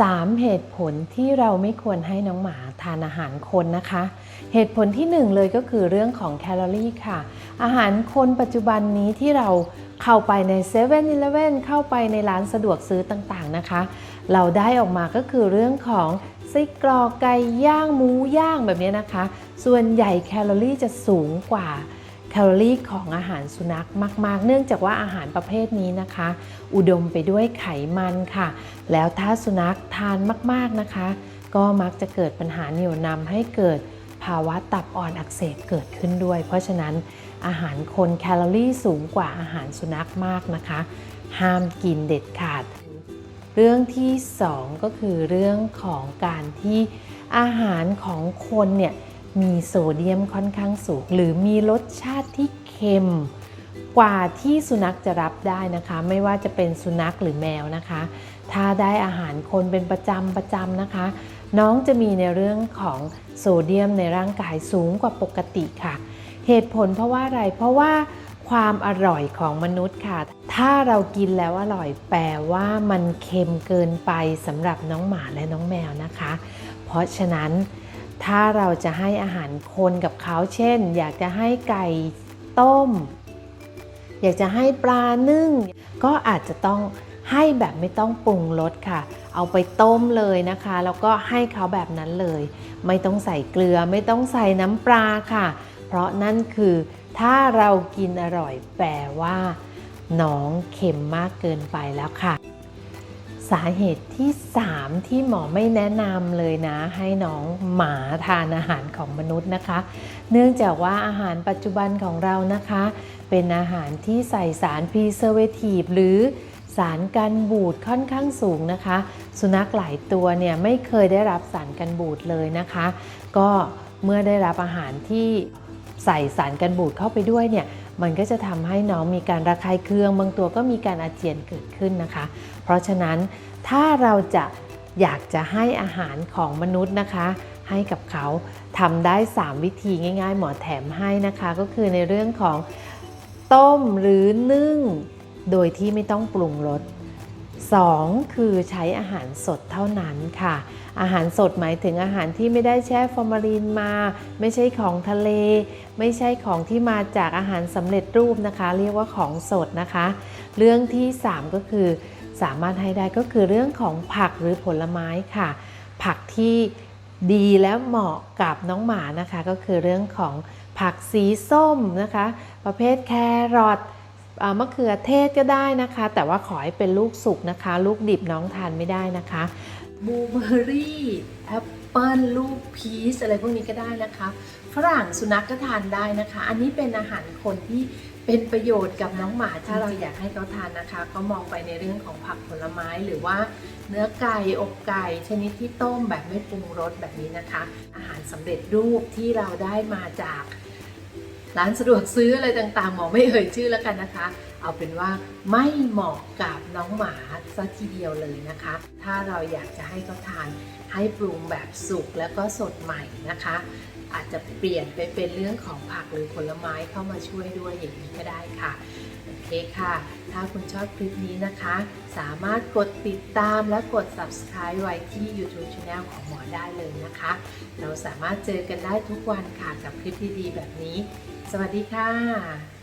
3 เหตุผลที่เราไม่ควรให้น้องหมาทานอาหารคนนะคะ เหตุผลที่ 1 เลยก็คือเรื่องของแคลอรี่ค่ะ อาหารคนปัจจุบันนี้ที่เราเข้าไปใน7 e เ e ่ e อเข้าไปในร้านสะดวกซื้อต่างๆนะคะ เราได้ออกมาก็คือเรื่องของไส้กรอกไก่ย่างหมูย่างแบบนี้นะคะ ส่วนใหญ่แคลอรี่จะสูงกว่า แคลอรี่ของอาหารสุนัขมากๆ เนื่องจากว่าอาหารประเภทนี้นะคะ อุดมไปด้วยไขมันค่ะ แล้วถ้าสุนัขทานมากๆนะคะ ก็มักจะเกิดปัญหาเหนี่ยวนำให้เกิดภาวะตับอ่อนอักเสบเกิดขึ้นด้วย เพราะฉะนั้นอาหารคนแคลอรี่สูงกว่าอาหารสุนัขมากนะคะ ห้ามกินเด็ดขาด เรื่องที่ 2 ก็คือเรื่องของการที่อาหารของคนเนี่ย มีโซเดียมค่อนข้างสูง หรือมีรสชาติที่เค็มกว่าที่สุนัขจะรับได้นะคะ ไม่ว่าจะเป็นสุนัขหรือแมวนะคะ ถ้าได้อาหารคนเป็นประจำประจำนะคะ น้องจะมีในเรื่องของโซเดียมในร่างกายสูงกว่าปกติค่ะ เหตุผลเพราะว่าอะไรเพราะว่าความอร่อยของมนุษย์ค่ะ ถ้าเรากินแล้วอร่อยแปลว่ามันเค็มเกินไปสำหรับน้องหมาและน้องแมวนะคะ เพราะฉะนั้น ถ้าเราจะให้อาหารคนกับเขาเช่น อยากจะให้ไก่ต้ม อยากจะให้ปลานึ่ง ก็อาจจะต้องให้แบบไม่ต้องปรุงรสค่ะ เอาไปต้มเลยนะคะ แล้วก็ให้เขาแบบนั้นเลย ไม่ต้องใส่เกลือไม่ต้องใส่น้ำปลาค่ะ เพราะนั่นคือถ้าเรากินอร่อยแปลว่าน้องเค็มมากเกินไปแล้วค่ะ สาเหตุที่ 3 ที่หมอไม่แนะนำเลยนะ ให้น้องหมาทานอาหารของมนุษย์นะคะ เนื่องจากว่าอาหารปัจจุบันของเรานะคะ เป็นอาหารที่ใส่สารพรีเซอร์เวทีฟหรือสารกันบูดค่อนข้างสูงนะคะ สุนัขหลายตัวเนี่ยไม่เคยได้รับสารกันบูดเลยนะคะ ก็เมื่อได้รับอาหารที่ใส่สารกันบูดเข้าไปด้วยเนี่ย มันก็จะทำให้น้องมีการระคายเคือง บางตัวก็มีการอาเจียนเกิดขึ้นนะคะ เพราะฉะนั้นถ้าเราจะอยากจะให้อาหารของมนุษย์นะคะ ให้กับเขาทำได้ 3 วิธีง่าย ๆ หมอแถมให้นะคะ ก็คือในเรื่องของต้มหรือนึ่ง โดยที่ไม่ต้องปรุงรส 2 คือใช้อาหารสดเท่านั้นค่ะ อาหารสดหมายถึงอาหารที่ไม่ได้แช่ฟอร์มาลีนมา ไม่ใช่ของทะเล ไม่ใช่ของที่มาจากอาหารสำเร็จรูปนะคะ เรียกว่าของสดนะคะ เรื่องที่ 3 ก็คือ สามารถให้ได้ก็คือเรื่องของผักหรือผลไม้ค่ะ ผักที่ดีและเหมาะกับน้องหมานะคะ ก็คือเรื่องของผักสีส้มนะคะ ประเภทแครอท มะเขือเทศก็ได้นะคะ แต่ว่าขอให้เป็นลูกสุกนะคะ ลูกดิบน้องทานไม่ได้นะคะบูเบอรี่แอปเปิลลูกพีชอะไรพวกนี้ก็ได้นะคะฝรั่งสุนัขก็ทานได้นะคะ อันนี้เป็นอาหารคนที่เป็นประโยชน์กับน้องหมาถ้าเราอยากให้เขาทานนะคะ ก็มองไปในเรื่องของผักผลไม้หรือว่าเนื้อไก่อกไก่ชนิดที่ต้มแบบไม่ปรุงรสแบบนี้นะคะ อาหารสำเร็จรูปที่เราได้มาจาก ร้านสะดวกซื้ออะไรต่างๆหมอไม่เอ่ยชื่อแล้วกันนะคะ เอาเป็นว่าไม่เหมาะกับน้องหมาซะทีเดียวเลยนะคะ ถ้าเราอยากจะให้เขาทานให้ปรุงแบบสุกแล้วก็สดใหม่นะคะ อาจจะเปลี่ยนไปเป็นเรื่องของผักหรือผลไม้เข้ามาช่วยด้วยอย่างนี้ก็ได้ค่ะ โอเคค่ะ ถ้าคุณชอบคลิปนี้นะคะ สามารถกดติดตามและกด subscribe ไว้ที่ YouTube Channel ของหมอได้เลยนะคะ เราสามารถเจอกันได้ทุกวันค่ะกับคลิปดีๆ แบบนี้ สวัสดีค่ะ